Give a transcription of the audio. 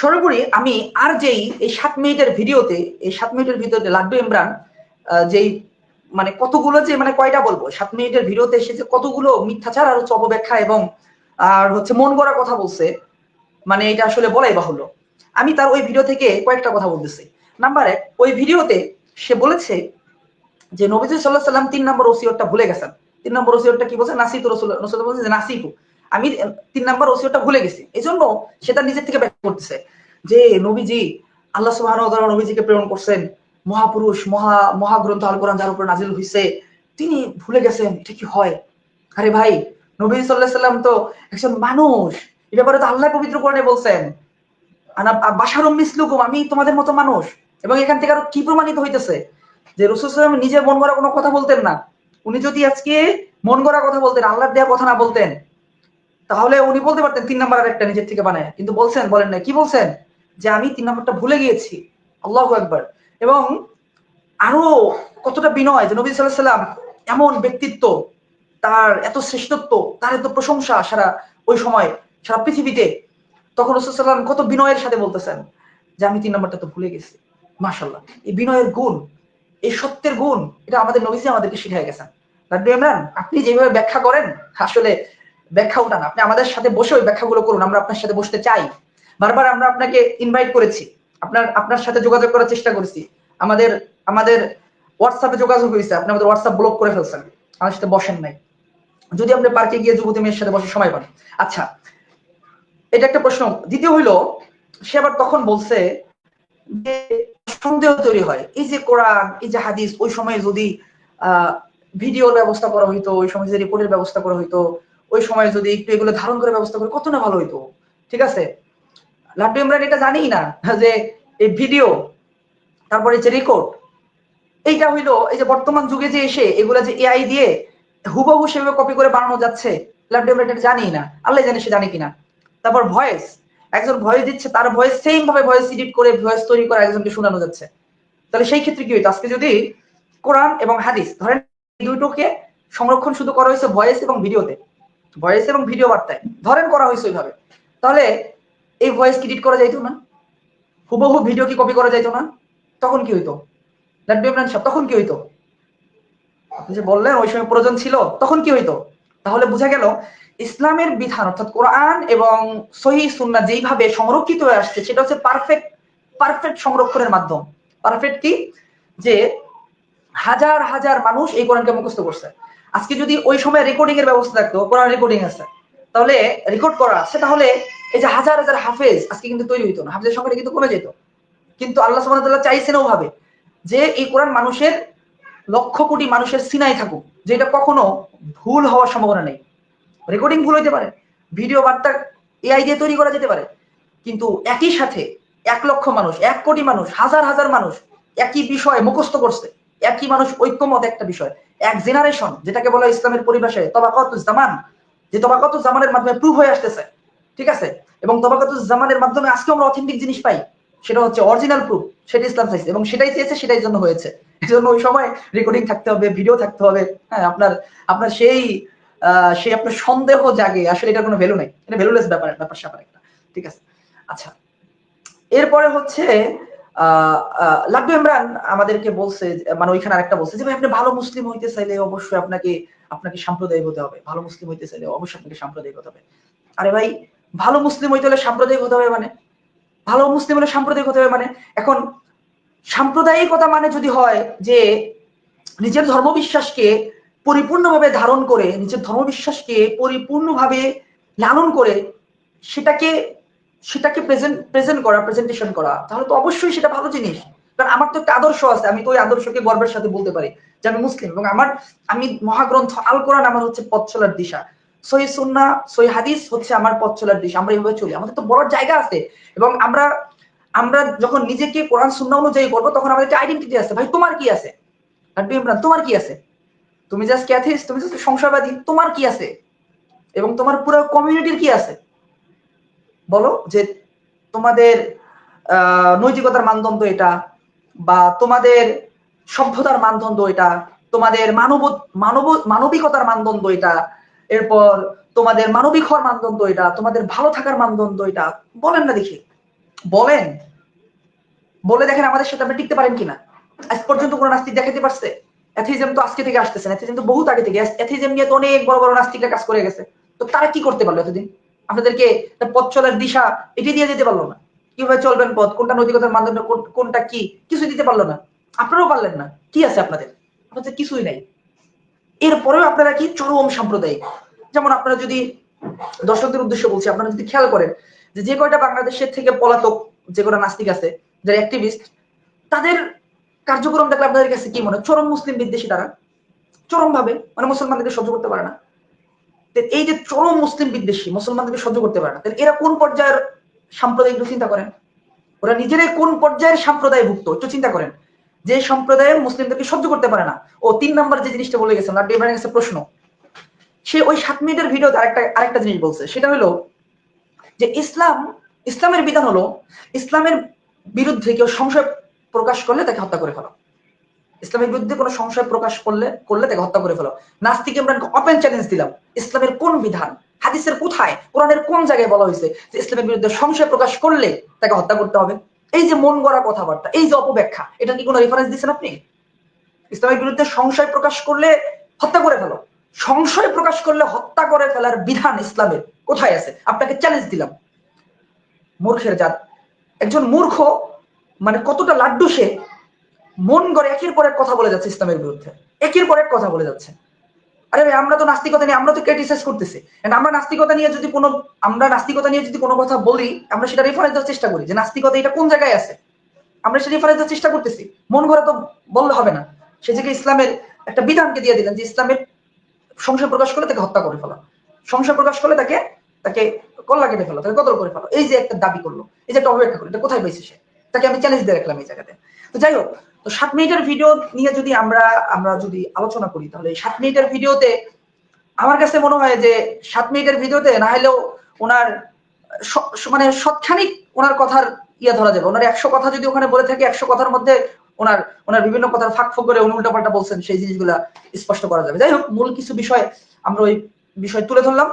সর্বোপরি আমি আর যেই এই সাত মিনিটের ভিডিওতে, এই সাত মিনিটের ভিডিওতে লাড্ডু ইমরান যেই মানে কতগুলো যে মানে কয়টা বলব? সাত মিনিটের ভিডিওতে এসেছে কতগুলো মিথ্যাচার আর হচ্ছে অপব্যাখ্যা এবং আর হচ্ছে মন গড়া কথা বলছে মানে এটা আসলে বলাই বাহুল্য। আমি তার ওই ভিডিও থেকে কয়েকটা কথা বলতেছি। নাম্বার এক, ওই ভিডিওতে সে বলেছে যে নবীজ সাল্লাহ সাল্লাম তিন নম্বর ওসিয়রটা ভুলে গেছেন। তিন নম্বর ওসিয়রটা কি বলছে? নাসিত রসুল রসুল বলছে যে নাসিফু আমি তিন নম্বর ওসিয়রটা ভুলে গেছি। এই জন্য সেটা নিজের থেকে ব্যাখ্যা করতেছে। যে নবীজি, আল্লাহ সুবাহ নবীজিকে প্রেরণ করছেন, মহাপুরুষ, মহা, মহাগ্রন্থ আল কোরআন যার উপর নাজিল হয়েছে তিনি ভুলে গেছেন, এটা কি হয়? আরে ভাই, নবী সাল্লাহ সাল্লাম তো একজন মানুষ। এ ব্যাপারে তো আল্লাহ পবিত্র কোরআনে বলছেন বাসারুম মিসলুকুম, আমি তোমাদের মতো মানুষ। এবং এখান থেকে আরও কি প্রমাণিত হইতেছে? যে রসুল সাল্লাম নিজের মন গড়া কোনো কথা বলতেন না। উনি যদি আজকে মন গড়া কথা বলতেন আল্লাহ দেওয়া কথা না বলতেন তাহলে উনি বলতে পারতেন তিন নাম্বার আর একটা নিজের থেকে বানায়। কিন্তু বলছেন, বলেন না কি বলছেন? যে আমি তিন নাম্বারটা ভুলে গিয়েছি। আল্লাহ একবার এবং আরও কতটা বিনয় যে নবী সাল্লাহ সাল্লাম এমন ব্যক্তিত্ব, তার এত শ্রেষ্ঠত্ব, তার এত প্রশংসা সারা ওই সময়, সারা পৃথিবীতে। তখন রসুল্লাম কত বিনয়ের সাথে বলতেছেন যে আমি তিন নম্বরটা তো ভুলে গেছি। মাসাল্লাহ এই বিনয়ের গুণ, এই সত্যের গুণ, এটা আমাদের নবীজি আমাদেরকে শিখাই গেছেন। ইমরান, আপনি যেভাবে ব্যাখ্যা করেন, আসলে ব্যাখ্যা উঠান। আপনি আমাদের সাথে বসে ওই ব্যাখ্যাগুলো করুন, আমরা আপনার সাথে বসতে চাই। বারবার আমরা আপনাকে ইনভাইট করেছি। আপনার আপনার সাথে যোগাযোগ করার চেষ্টা করেছি। আমাদের আমাদের হোয়াটসঅ্যাপে যোগাযোগ হয়েছে, আপনি আমাদের হোয়াটসঅ্যাপ ব্লক করে ফেলছেন। আমার সাথে বসেন নাই। যদি আপনি পার্কে গিয়ে যুবতী মেয়ের সাথে বসে সময় পান। আচ্ছা এটা একটা প্রশ্ন। দ্বিতীয় হইল, সে আবার তখন বলছে যে সন্দেহ তৈরি হয়। এই যে কোরআন, এই যে হাদিস, ওই সময় যদি ভিডিওর ব্যবস্থা করা হইতো, ওই সময় যদি রিপোর্টের ব্যবস্থা করা হইতো ওই সময় যদি একটু এগুলো ধারণ করে ব্যবস্থা করে, কত না ভালো হইতো। ঠিক আছে? লাড্ডু ইমরান এটা জানি না, যে এই ভিডিও তারপরে যে রেকর্ড এইটা হইল এই যে বর্তমান যুগে যে এসে এগুলা যে এআই দিয়ে হুবহু সেভাবে কপি করে বানানো যাচ্ছে, লাড্ডু ইমরান এটা জানি না। আল্লাহ জানে সে জানে কিনা। তারপর ভয়েস একজন ভয়েস দিচ্ছে, তার ভয়েস সেম ভাবে ভয়েস এডিট করে ভয়েস তৈরি করে একজনকে শোনানো যাচ্ছে। তাহলে সেই ক্ষেত্রে কি হইতো? আজকে যদি কোরআন এবং হাদিস, ধরেন দুটোকে সংরক্ষণ শুধু করা হয়েছে ভয়েস এবং ভিডিওতে ভয়েস এবং ভিডিও বার্তায়। ধরেন করা হয়েছে ওইভাবে। তাহলে এই ভয়েস এডিট করা যাইতো না? হুবহু ভিডিও কি কপি করা যাইতো না? তখন কি হইতো? তখন কি হইতো? যে বললেন ওই সময় প্রয়োজন ছিল, তখন কি হইতো? তাহলে বোঝা গেল, ইসলামের বিধান অর্থাৎ কোরআন এবং সহি সুন্না যেইভাবে সংরক্ষিত হয়ে আসছে, সেটা হচ্ছে পারফেক্ট পারফেক্ট সংরক্ষণের মাধ্যম। পারফেক্ট কি? যে হাজার হাজার মানুষ এই কোরআনকে মুখস্থ করছে। আজকে যদি ওই সময় রেকর্ডিং এর ব্যবস্থা থাকতো কোরআন রেকর্ডিং আছে, তাহলে রেকর্ড করা আছে, তাহলে এই যে হাজার হাজার হাফেজ আজকে কিন্তু তৈরি হইতো না, হাফেজের সংখ্যাটা কিন্তু কমে যেত। কিন্তু আল্লাহ সুবহানাহু চাইছেন ওভাবে যে এই কোরআন মানুষের লক্ষ কোটি মানুষের সিনাই থাকুক যে এটা কখনো ভুল হওয়ার সম্ভাবনা নেই। রেকর্ডিং ভুল হইতে পারে ভিডিও বার্তা এআই দিয়ে তৈরি করা যেতে পারে, কিন্তু একই সাথে এক লক্ষ মানুষ, এক কোটি মানুষ, হাজার হাজার মানুষ একই বিষয় মুখস্থ করছে। একই মানুষ ঐক্যমত একটা বিষয়। এক জেনারেশন যেটাকে বলা ইসলামের পরিভাষায় তবাকত জামান, যে তবাকত জামানের মাধ্যমে প্রুভ হয়ে আসতেছে। ঠিক আছে? এবং তবাকত জামানের মাধ্যমে আজকে আমরা অথেন্টিক জিনিস পাই। সেটা হচ্ছে অরিজিনাল প্রুফ সেটা ইসলাম চাইছে এবং সেটাই চেয়েছে, সেটাই জন্য হয়েছে। এই জন্য ওই সময় রেকর্ডিং থাকতে হবে ভিডিও থাকতে হবে। হ্যাঁ আপনার আপনার সেই সেই আপনার সন্দেহ জাগে। আসলে এটার কোনো ভ্যালু নেই। এটা ভ্যালুলেস ব্যাপার ব্যাপার স্যাপার একটা। ঠিক আছে? আচ্ছা। এরপরে হচ্ছে লাড্ডু ইমরান আমাদেরকে বলছে মানে ওইখানে আরেকটা বলছে যে, ভাই, আপনি ভালো মুসলিম হইতে চাইলে অবশ্যই আপনাকে আপনাকে সাম্প্রদায়িক হতে হবে। ভালো মুসলিম হইতে চাইলে অবশ্যই আপনাকে সাম্প্রদায়িক হতে হবে। আরে ভাই, ভালো মুসলিম হইতে হলে সাম্প্রদায়িক হতে হবে মানে? ভালো মুসলিম হলে সাম্প্রদায়িক হতে হবে মানে? এখন, সাম্প্রদায়িকতা মানে যদি হয় যে, নিজের ধর্মবিশ্বাসকে পরিপূর্ণভাবে ধারণ করে, নিজের ধর্মবিশ্বাসকে পরিপূর্ণভাবে লালন করে, সেটাকে সেটাকে প্রেজেন্ট প্রেজেন্ট করা প্রেজেন্টেশন করা, তাহলে তো অবশ্যই সেটা ভালো জিনিস। কারণ আমার তো একটা আদর্শ আছে, আমি তো ওই আদর্শকে গর্বের সাথে বলতে পারি যে আমি মুসলিম এবং আমার, আমি মহাগ্রন্থ আল কোরআন আমার হচ্ছে পথ চলার দিশা। সহি সুন্না, সহি হাদিস হচ্ছে আমার পথ চলার দিশা, আমরা এইভাবে চলি। আমাদের তো বড় জায়গা আছে এবং আমরা আমরা যখন নিজেকে কোরআন, সুন্না অনুযায়ী করব তখন আমাদের একটা আইডেন্টিটি আছে। ভাই, তোমার কি আছে? ইমরান, তোমার কি আছে? তুমি জাস্ট ক্যাথিস তুমি জাস্ট সংসারবাদী, তোমার কি আছে? এবং তোমার পুরো কমিউনিটির কি আছে? বলো যে তোমাদের নৈতিকতার মানদণ্ড এটা বা তোমাদের সভ্যতার মানদণ্ড এটা, তোমাদের মানব মানব মানবিকতার মানদণ্ড এটা, এরপর তোমাদের মানবিক হওয়ার মানদণ্ড এটা, তোমাদের ভালো থাকার মানদণ্ড এটা, বলেন না দেখি। বলেন। বলে দেখেন আমাদের সাথে আপনি টিকতে পারেন কিনা। আজ পর্যন্ত কোনো নাস্তিক দেখাতে পারছে? অ্যাথিজম তো আজকে থেকে আসতেছে অ্যাথিজম তো বহুত আগে থেকে। অ্যাথিজম নিয়ে তো অনেক বড় বড় নাস্তিকরা কাজ করে গেছে। তো তারা কি করতে পারল এতদিন? আপনাদেরকে পথ চলার দিশা এটি দিয়ে দিতে পারল না। কীভাবে চলবেন পথ? কোনটা নৈতিকতার মানদণ্ড কোন- কোনটা কি? কিছু দিতে পারল না। আপনারাও পারলেন না। কি আছে আপনাদের? আপনাদের কিছুই নাই। এরপরেও আপনারা কি চরম সাম্প্রদায়িক? যেমন আপনারা যদি, দর্শকদের উদ্দেশ্যে বলছি, আপনারা যদি খেয়াল করেন যে যে কয়টা বাংলাদেশের থেকে পলাতক যে কটা নাস্তিক আছে, যারা অ্যাক্টিভিস্ট তাদের কার্যক্রম দেখলে আপনাদের কাছে কি মনে হয়? চরম মুসলিম বিদ্বেষী তারা? চরম ভাবে মানে মুসলমানদেরকে সহ্য করতে পারে না। এই যে চরম মুসলিম বিদ্বেষী মুসলমানদেরকে সহ্য করতে পারে না। তাহলে এরা কোন পর্যায়ের সাম্প্রদায়িক চিন্তা করেন? ওরা নিজেরাই কোন পর্যায়ের সম্প্রদায় ভুক্ত একটু চিন্তা করেন। যে সম্প্রদায়ে মুসলিমদেরকে সহ্য করতে পারে না। ও তিন নম্বর যে জিনিসটা বলে গেছেন কাছে প্রশ্ন। সে ওই সাত মিনিটের ভিডিওতে আরেকটা আরেকটা জিনিস বলছে। সেটা হলো যে ইসলাম, ইসলামের বিধান হলো, ইসলামের বিরুদ্ধে কেউ সংশয় প্রকাশ করলে তাকে হত্যা করে ফেলো। ইসলামের বিরুদ্ধে কোনো সংশয় প্রকাশ করলে করলে তাকে হত্যা করে ফেলো। নাস্তিক ইমরানকে ওপেন চ্যালেঞ্জ দিলাম। ইসলামের কোন বিধান? হাদিসের কোথায়? কোরআনের কোন জায়গায় বলা হয়েছে যে ইসলামের বিরুদ্ধে সংশয় প্রকাশ করলে তাকে হত্যা করতে হবে? এই যে মন গড়া কথাবার্তা, এই যে অপব্যাখ্যা, এটা কি কোনো রেফারেন্স দিচ্ছেন আপনি? ইসলামের বিরুদ্ধে সংশয় প্রকাশ করলে হত্যা করে ফেলো। সংশয় প্রকাশ করলে হত্যা করে ফেলার বিধান ইসলামের কোথায় আছে? আপনাকে চ্যালেঞ্জ দিলাম। মূর্খের জাত। একজন মূর্খ মানে কতটা লাড্ডু সে মন গড়ে একের পর এক কথা বলে যাচ্ছে ইসলামের বিরুদ্ধে। একের পর এক কথা বলে যাচ্ছে। আরে ভাই, আমরা তো নাস্তিকতা নিয়ে আমরা তো ক্রিটিসাইজ করতেছি। আমরা নাস্তিকতা নিয়ে যদি কোনো আমরা নাস্তিকতা নিয়ে যদি কোনো কথা বলি আমরা সেটা রেফারেন্স দেওয়ার চেষ্টা করি যে নাস্তিকতা এটা কোন জায়গায় আছে? আমরা সেটা রেফারেন্স দেওয়ার চেষ্টা করতেছি। মন গড়ে তো বললে হবে না। সে থেকে ইসলামের একটা বিধানকে দিয়ে দিলেন যে ইসলামের সংশয় প্রকাশ করলে তাকে হত্যা করে ফেলা। সংশয় প্রকাশ করলে তাকে তাকে কল্লা কেটে ফেলো তাকে কতল করে ফেলো। এই যে একটা দাবি করল এই যে একটা অপেক্ষা করল এটা কোথায় পেয়েছে সে? তাকে আমি চ্যালেঞ্জ দিয়ে রাখলাম এই জায়গাতে। তো যাই হোক তো সাত মিনিটের ভিডিও নিয়ে যদি আমরা আমরা যদি আলোচনা করি, তাহলে সাত মিনিটের ভিডিওতে আমার কাছে মনে হয় যে সাত মিনিটের ভিডিওতে না হলেও ওনার মানে সৎখানিক ওনার কথার ইয়ে ধরা যাবে। ওনার একশো কথা যদি ওখানে বলে থাকে, একশো কথার মধ্যে ওনার ওনার বিভিন্ন কথার ফাঁক ফোক করে উনি উল্টাপাল্টা বলছেন, সেই জিনিসগুলা স্পষ্ট করা যাবে। যাই হোক, মূল কিছু বিষয় আমরা ওই বিষয় তুলে ধরলাম।